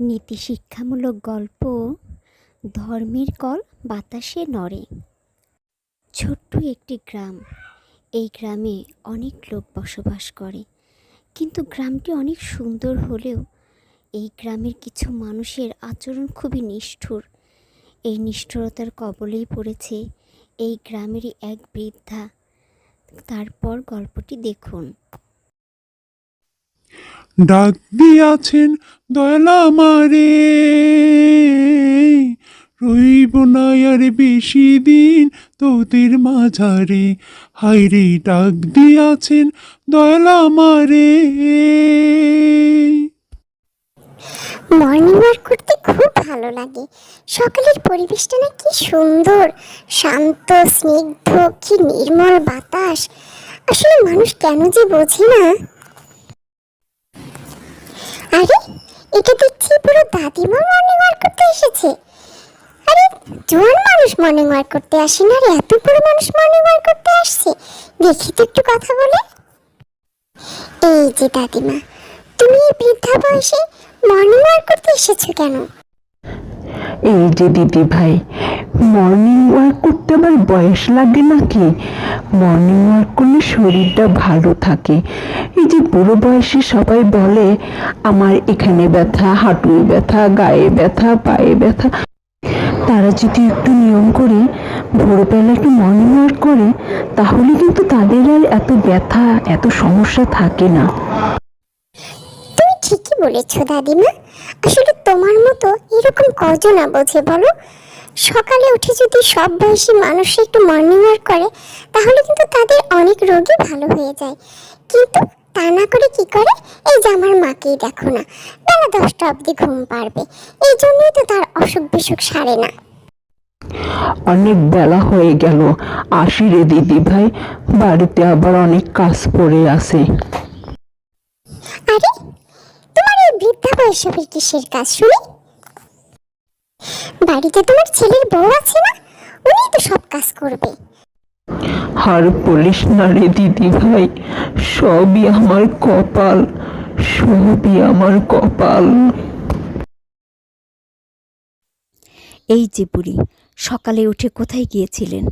নীতি শিক্ষামূলক গল্প, ধর্মের কল বাতাসে নড়ে। ছোট্ট একটি গ্রাম। এই গ্রামে অনেক লোক বসবাস করে। কিন্তু গ্রামটি অনেক সুন্দর হলেও এই গ্রামের কিছু মানুষের আচরণ খুবই নিষ্ঠুর। এই নিষ্ঠুরতার কবলেই পড়েছে এই গ্রামেরই এক বৃদ্ধা। তারপর গল্পটি দেখুন। ডাক দিয়াছেন দয়াল আমারে। রইব না আর বেশি দিন তোদের মাঝারে। হাইরে ডাক দিয়াছেন দয়াল আমারে। মর্নিং ওয়াক করতে খুব ভালো লাগে। সকালের পরিবেশটা না কি সুন্দর। শান্ত, স্নিগ্ধ, কি নির্মল বাতাস। আসলে মানুষ কেন যে বোঝে না? আরে, এটা দেখছি পুরো দাদিমা মর্নিং ওয়াক করতে এসেছে? আরে, জোয়ান মানুষ মর্নিং ওয়াক করতে আসে না রে? এত বড় মানুষ মর্নিং ওয়াক করতে আসছে? দেখি তো একটু কথা বলে। এই যে দাদিমা, তুমি বৃদ্ধা বয়সে মর্নিং ওয়াক করতে এসেছ কেন? এই যে দিদি ভাই মর্নিং ওয়াক করতে আবার বয়স লাগে নাকি? মর্নিং ওয়াক করলে শরীরটা ভালো থাকে। এই যে বুড়ো বয়সে সবাই বলে, আমার এখানে ব্যথা, হাঁটুয় ব্যথা, গায়ে ব্যথা, পায়ে ব্যথা। তারা যদি একটু নিয়ম করে, ভোরবেলা একটু মর্নিং ওয়াক করে, তাহলে কিন্তু তাদের আর এত ব্যথা, এত সমস্যা থাকে না। তুমি ঠিকই বলেছ, দাদিমা। আসলে তোমার মতো এরকম কজন বোঝে বলো? সকালে উঠে যদি সব বয়সী মানুষ একটু মর্নিং ওয়াক করে তাহলে কিন্তু তাদের অনেক রোগই ভালো হয়ে যায়। কিন্তু তা না করে কি করে? এই যে আমার মাকেই দেখো না। বেলা দশটা অবধি ঘুম পারবে এই জন্যই তো তার অসুখ বিসুখ সারে না। অনেক বেলা হয়ে গেল। আসি রে দিদি ভাই। বাড়িতে আবার অনেক কাজ পড়ে আছে। আরে বয়সে কিসের কাজ শুনি? বাড়িতে তোমার ছেলের বউ আছে না? উনি তো সব কাজ করবে। আর বলিস না রে দিদি ভাই সবই আমার কপাল সবই আমার কপাল। এই যে বুড়ি সকালে উঠে কোথায় গিয়েছিলেন?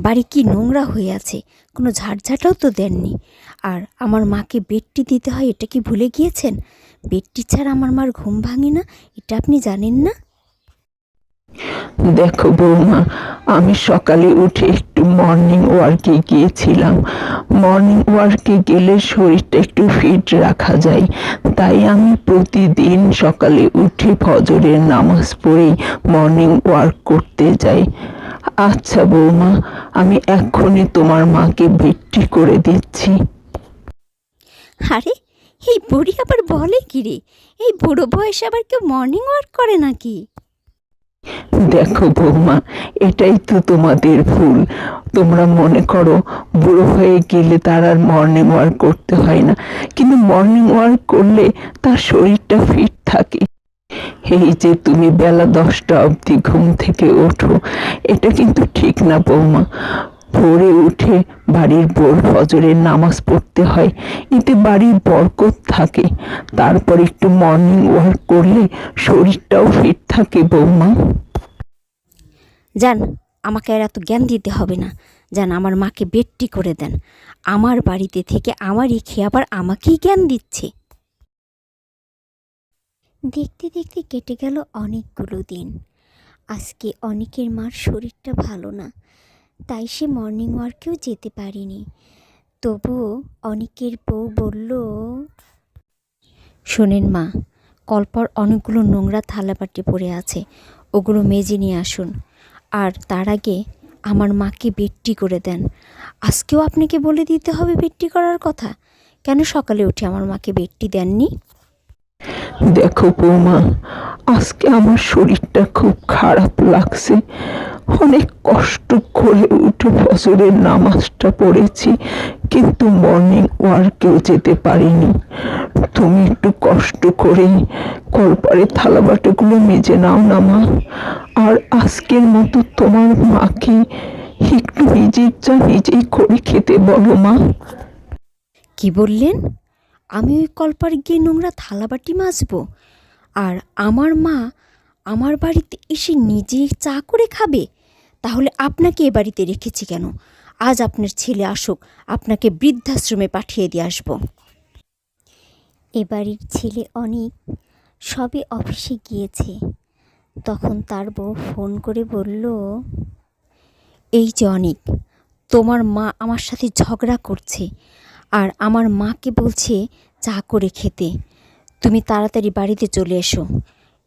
বাড়ি কি নোংরা হয়ে আছে? কোনো ঝাড়ঝাটাও তো দেননি। আর আমার মাকে বেডটি দিতে হয় এটা কি ভুলে গিয়েছেন? বেডটি ছাড়া আমার মার ঘুম ভাঙে না এটা আপনি জানেন না? দেখো বৌমা আমি সকালে উঠে একটু মর্নিং ওয়ার্কে গিয়েছিলাম। মর্নিং ওয়ার্কে গেলে শরীরটা একটু ফিট রাখা যায়। তাই আমি প্রতিদিন সকালে উঠে ফজরের নামাজ পড়েই মর্নিং ওয়ার্ক করতে যাই। আচ্ছা বৌমা আমি এক্ষুনি তোমার মাকে ভেট্টি করে দিচ্ছি। আরে এই বুড়ি আবার বলে কি রে? এই বুড়ো বয়সে আবার কেউ মর্নিং ওয়াক করে নাকি? দেখো বৌমা, এটাই তো তোমাদের ভুল। তোমরা মনে করো বুড়ো হয়ে গেলে তার আর মর্নিং ওয়ার্ক করতে হয় না। কিন্তু মর্নিং ওয়ার্ক করলে তার শরীরটা ফিট থাকে। এই যে তুমি বেলা দশটা অবধি ঘুম থেকে ওঠো, এটা কিন্তু ঠিক না বৌমা। ভোরে উঠে বাড়ির বোর ফজরের নামাজ পড়তে হয়। এতে বাড়ির বরকত থাকে। তারপর একটু মর্নিং ওয়ার্ক করলে শরীরটাও ফিট থাকে বৌমা। যান আমাকে আর এত জ্ঞান দিতে হবে না। যান আমার মাকে বেডটি করে দেন। আমার বাড়িতে থেকে আমারই খেয়ে আবার আমাকেই জ্ঞান দিচ্ছে। দেখতে দেখতে কেটে গেল অনেকগুলো দিন। আজকে অনেকের মার শরীরটা ভালো না। তাই সে মর্নিং ওয়ার্কেও যেতে পারেনি। তবুও অনেকের বউ বলল, শোনেন মা, কলপর অনেকগুলো নোংরা থালাবাটি পড়ে আছে, ওগুলো মেজে নিয়ে আসুন। আর তার আগে আমার মাকে বেটটি করে দেন। আজকেও আপনাকে বলে দিতে হবে বেটটি করার কথা। কেন সকালে উঠে আমার মাকে বেটটি দেননি? দেখো বৌমা, আজকে আমার শরীরটা খুব খারাপ লাগছে। অনেক কষ্ট করে উঠে ফজরের নামাজটা পড়েছি, কিন্তু মর্নিং ওয়ার্কেও যেতে পারিনি। তুমি একটু কষ্ট করে কলপারে থালা বাটিগুলো মেজে নাও না মা। আর আজকের মতো তোমার মাকে একটু নিজের যা নিজেই করে খেতে বলো মা। কি বললেন? আমি ওই কলপার গিয়ে নোংরা থালাবাটি মাজবো। আর আমার মা আমার বাড়িতে এসে নিজে চা করে খাবে? তাহলে আপনাকে এ বাড়িতে রেখেছি কেন? আজ আপনার ছেলে আসুক আপনাকে বৃদ্ধাশ্রমে পাঠিয়ে দিয়ে আসব। এ বাড়ির ছেলে অনেক সবে অফিসে গিয়েছে। তখন তার বউ ফোন করে বলল এই যে অনেক তোমার মা আমার সাথে ঝগড়া করছে। আর আমার মাকে বলছে, চা করে খেতে। তুমি তাড়াতাড়ি বাড়িতে চলে এসো।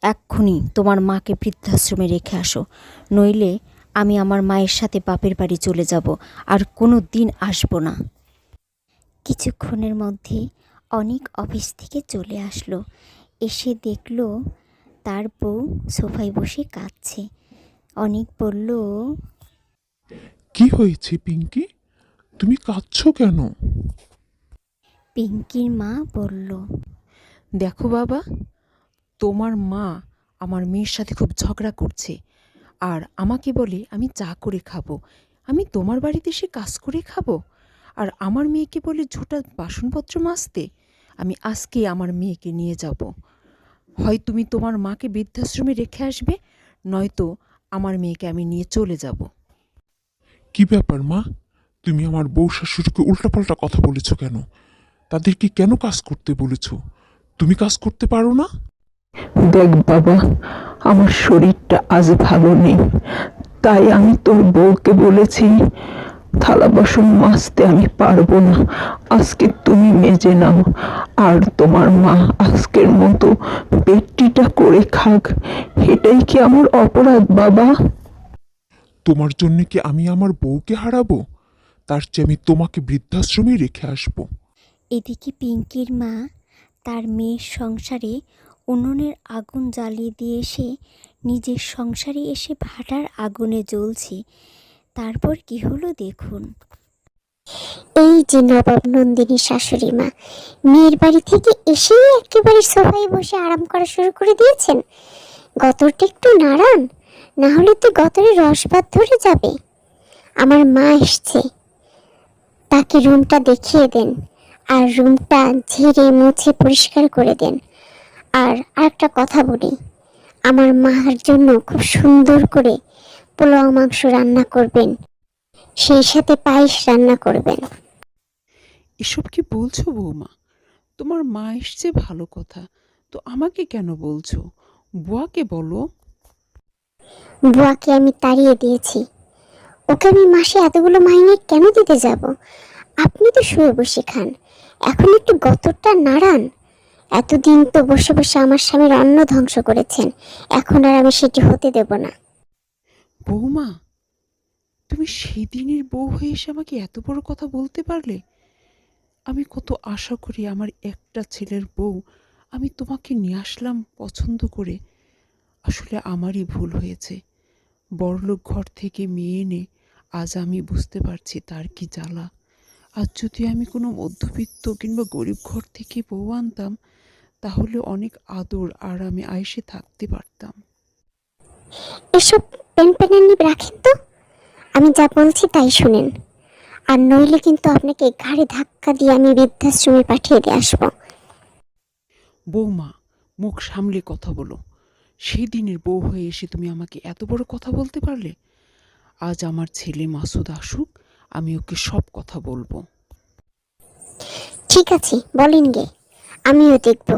এক্ষুনি তোমার মাকে বৃদ্ধাশ্রমে রেখে আসো। নইলে আমি আমার মায়ের সাথে বাপের বাড়ি চলে যাব আর কোনো দিন আসব না। কিছুক্ষণের মধ্যে অনেক অফিস থেকে চলে আসলো। এসে দেখল তার বউ সোফায় বসে কাঁদছে। অনেক বলল, কি হয়েছে পিঙ্কি? তুমি কাঁদছো কেন? পিঙ্কির মা বলল দেখো বাবা তোমার মা আমার মেয়ের সাথে খুব ঝগড়া করছে আর আমাকে বলে আমি চা করে খাব আমি তোমার বাড়িতে এসে কাজ করে খাব আর আমার মেয়েকে বলে ঝোটা বাসনপত্র মাজতে আমি আজকে আমার মেয়েকে নিয়ে যাব। হয় তুমি তোমার মাকে বৃদ্ধাশ্রমে রেখে আসবে নয়তো আমার মেয়েকে আমি নিয়ে চলে যাব। কি ব্যাপার মা? তুমি আমার বউ শাশুড়িকে উল্টাপাল্টা কথা বলেছ কেন? তাদেরকে কেন কাজ করতে বলেছ? তুমি কাজ করতে পারো না? দেখ বাবা আমার শরীরটা আজ ভালো নেই। তাই আমি তোর বউকে বলেছি থালা বাসন মাজতে আমি পারব না। আজকে তুমি মেজে নাও আর তোমার মা আজকের মতো পেটটিটা করে খাক। এটাই কি আমার অপরাধ বাবা? তোমার জন্য কি আমি আমার বউকে হারাবো? তার চেয়ে আমি তোমাকে বৃদ্ধাশ্রমে রেখে আসব। এদিকে পিঙ্কির মা তার মেয়ের সংসারে উনুনের আগুন জ্বালিয়ে দিয়ে এসে নিজের সংসারে এসে ভাটার আগুনে জ্বলছে। তারপর কি হলো দেখুন। এই যে নবাব নন্দিনী শাশুড়ি মা, মেয়ের বাড়ি থেকে এসেই একেবারে সোফায় বসে আরাম করা শুরু করে দিয়েছেন। গতরটা একটু নাড়ান না হলে তো গতরে রসবাদ ধরে যাবে। আমার মা এসছে। তাকে রুমটা দেখিয়ে দেন। আর রুমটা ঝেড়ে মুছে পরিষ্কার করে দেন। আর আরেকটা কথা বলি আমার মার জন্য খুব সুন্দর করে পোলাও মাংস রান্না করবেন সেই সাথে পায়েস রান্না করবেন। এসব কি বলছো বৌমা? তোমার মা এসছে ভালো কথা তো আমাকে কেন বলছো? বুয়াকে বলো। বুয়াকে আমি তাড়িয়ে দিয়েছি। ওকে আমি মাসে এতগুলো মাইনে কেন দিতে যাব? আপনি তো শুয়ে বসে খান। এখন একটু গতরটা নাড়ান এতদিন তো বসে বসে আমার স্বামীর অন্ন ধ্বংস করেছেন। এখন আর আমি সেটি হতে দেব না। বৌমা, তুমি সেদিনের বউ হয়ে এসে আমাকে এত বড় কথা বলতে পারলে? আমি কত আশা করি আমার একটা ছেলের বউ আমি তোমাকে নিয়ে আসলাম পছন্দ করে। আসলে আমারই ভুল হয়েছে। বড়লোক ঘর থেকে মেয়ে এনে আজ আমি বুঝতে পারছি তার কি জ্বালা। আজ যদি আমি কোনো মধ্যবিত্ত কিংবা গরিব ঘর থেকে বউ আনতাম তাহলে অনেক আদর আর আমি আয়েসে থাকতে পারতাম। এসব পেন পেনানি রাখেন তো? আমি যা বলছি তাই শুনেন। আর নইলে কিন্তু আপনাকে ঘাড়ে ধাক্কা দিয়ে আমি বৃদ্ধাশ্রমে পাঠিয়ে দিয়ে আসব। বৌমা মুখ সামলে কথা বলো। সেই দিনের বউ হয়ে এসে তুমি আমাকে এত বড় কথা বলতে পারলে? আজ আমার ছেলে মাসুদ আসুক আমি ওকে সব কথা বলব। ঠিক আছে, বলেন গে। আমিও দেখব।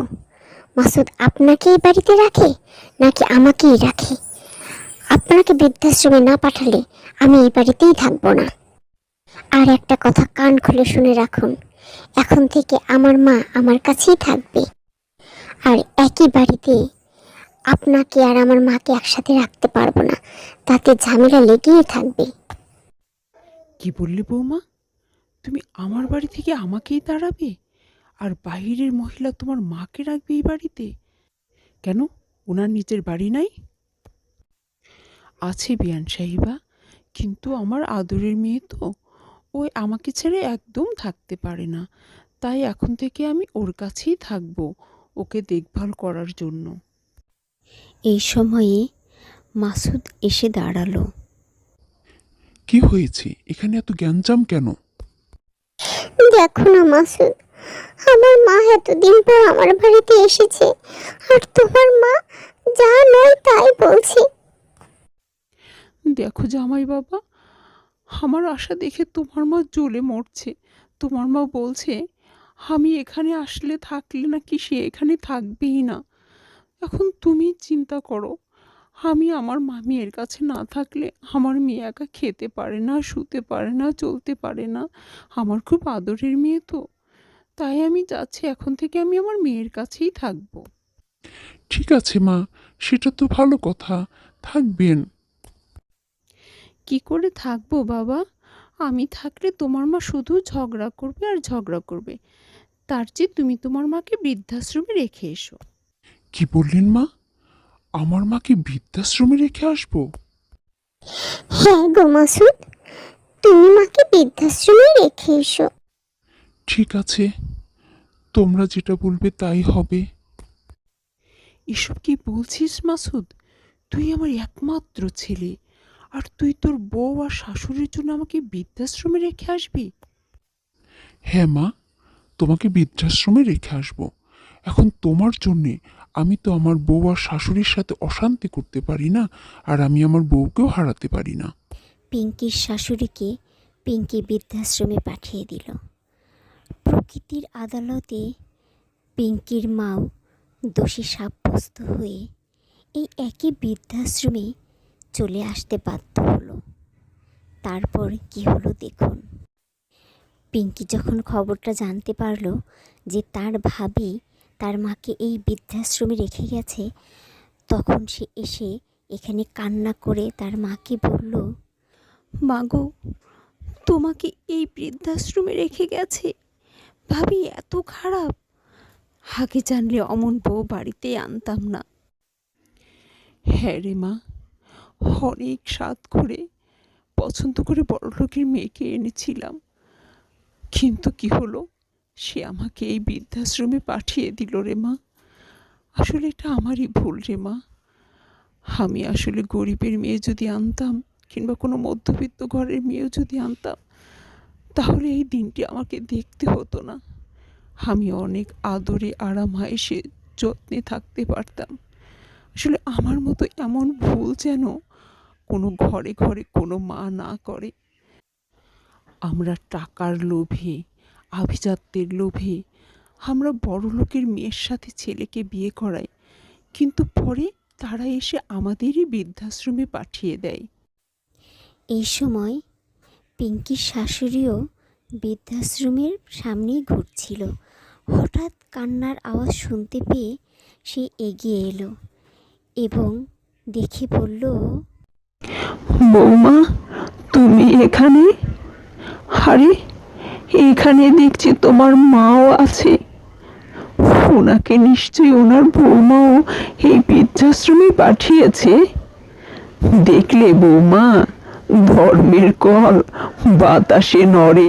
মাসুদ আপনাকে এই বাড়িতে রাখে, নাকি আমাকেই রাখে? আপনাকে বৃদ্ধাশ্রমে না পাঠালে আমি এই বাড়িতেই থাকব না। আর একটা কথা কান খুলে শুনে রাখুন, এখন থেকে আমার মা আমার কাছেই থাকবে। আর একই বাড়িতে আপনাকে আর আমার মাকে একসাথে রাখতে পারব না, তাতে ঝামেলা লেগেই থাকবে। কি বললে বৌমা? তুমি আমার বাড়ি থেকে আমাকেই তাড়াবে আর বাইরের মহিলা তোমার মাকে রাখবে এই বাড়িতে? কেন? ওনার নিজের বাড়ি নাই? আছে বিয়ান সাহিবা, কিন্তু আমার আদরের মেয়ে তো। ওই আমাকে ছেড়ে একদম থাকতে পারে না। তাই এখন থেকে আমি ওর কাছেই থাকব, ওকে দেখভাল করার জন্য। এই সময়ে মাসুদ এসে দাঁড়াল। কি হয়েছে? এখানে এত জ্ঞানজাম কেন? দেখো না মাসুদ। আমার মা এতদিন পর আমার বাড়িতে এসেছে। আর তোমার মা যা নয় তাই বলছে। দেখো জামাই বাবা আমার আশা দেখে তোমার মা জ্বলে মরছে। তোমার মা বলছে আমি এখানে আসলে থাকলে নাকি সে এখানে থাকবেই না। এখন তুমি চিন্তা করো আমি আমার মামিয়ের কাছে না থাকলে আমার মেয়ে একা খেতে পারে না শুতে পারে না চলতে পারে না। আমার খুব আদরের মেয়ে তো। তাই আমি যাচ্ছি এখন থেকে আমি আমার মেয়ের কাছেই থাকব। ঠিক আছে মা সেটা তো ভালো কথা। থাকবেন। কি করে থাকব বাবা? আমি থাকলে তোমার মা শুধু ঝগড়া করবে আর ঝগড়া করবে। তার চেয়ে তুমি তোমার মাকে বৃদ্ধাশ্রমে রেখে এসো। কি বললেন মা? আমার মাকে বৃদ্ধাশ্রমে রেখে আসব? হ্যাঁ গো মাসুদ তুমি মাকে বৃদ্ধাশ্রমে রেখে এসো। ঠিক আছে তোমরা যেটা বলবে তাই হবে। এসব কি বলছিস মাসুদ? তুই আমার একমাত্র ছেলে আর তুই তোর বউ আর শাশুড়ির জন্য আমাকে বৃদ্ধাশ্রমে রেখে আসবি? হ্যাঁ মা তোমাকে বৃদ্ধাশ্রমে রেখে আসব। এখন তোমার জন্যে আমি তো আমার বউ আর শাশুড়ির সাথে অশান্তি করতে পারি না, আর আমি আমার বউকেও হারাতে পারি না। পিঙ্কির শাশুড়িকে পিঙ্কি বৃদ্ধাশ্রমে পাঠিয়ে দিল। প্রকৃতির আদালতে পিঙ্কির মাও দোষী সাব্যস্ত হয়ে এই একই বৃদ্ধাশ্রমে চলে আসতে বাধ্য হলো। তারপর কি হলো দেখুন। পিঙ্কি যখন খবরটা জানতে পারল যে তার ভাবি তার মাকে এই বৃদ্ধাশ্রমে রেখে গেছে তখন সে এসে এখানে কান্না করে তার মাকে বলল মাগো তোমাকে এই বৃদ্ধাশ্রমে রেখে গেছে? ভাবি এত খারাপ। আগে জানলে অমন বউ বাড়িতে আনতাম না। হ্যাঁ রে মা অনেক স্বাদ করে পছন্দ করে বড়লোকের মেয়েকে এনেছিলাম। কিন্তু কি হলো? সে আমাকে এই বৃদ্ধাশ্রমে পাঠিয়ে দিল রে মা। আসলে এটা আমারই ভুল রে মা। আমি আসলে গরিবের মেয়ে যদি আনতাম কিংবা কোনো মধ্যবিত্ত ঘরের মেয়েও যদি আনতাম, তাহলে এই দিনটি আমাকে দেখতে হতো না। আমি অনেক আদরে আরাম হাসে যত্নে থাকতে পারতাম। আসলে আমার মতো এমন ভুল যেন কোনো ঘরে ঘরে কোনো মা না করে। আমরা টাকার লোভে আভিজাত্যের লোভে। আমরা বড় লোকের মেয়ের সাথে ছেলেকে বিয়ে করাই কিন্তু পরে তারা এসে আমাদেরই বৃদ্ধাশ্রমে পাঠিয়ে দেয়। এই সময় পিঙ্কির শাশুড়িও বৃদ্ধাশ্রমের সামনেই ঘুরছিল। হঠাৎ কান্নার আওয়াজ শুনতে পেয়ে সে এগিয়ে এলো এবং দেখে বলল বৌমা তুমি এখানে? আরে এখানে দেখছি তোমার মাও আছে। ওনাকে নিশ্চয়ই ওনার বৌমাও এই বৃদ্ধাশ্রমে পাঠিয়েছে। দেখলে বৌমা, ধর্মের কল বাতাসে নড়ে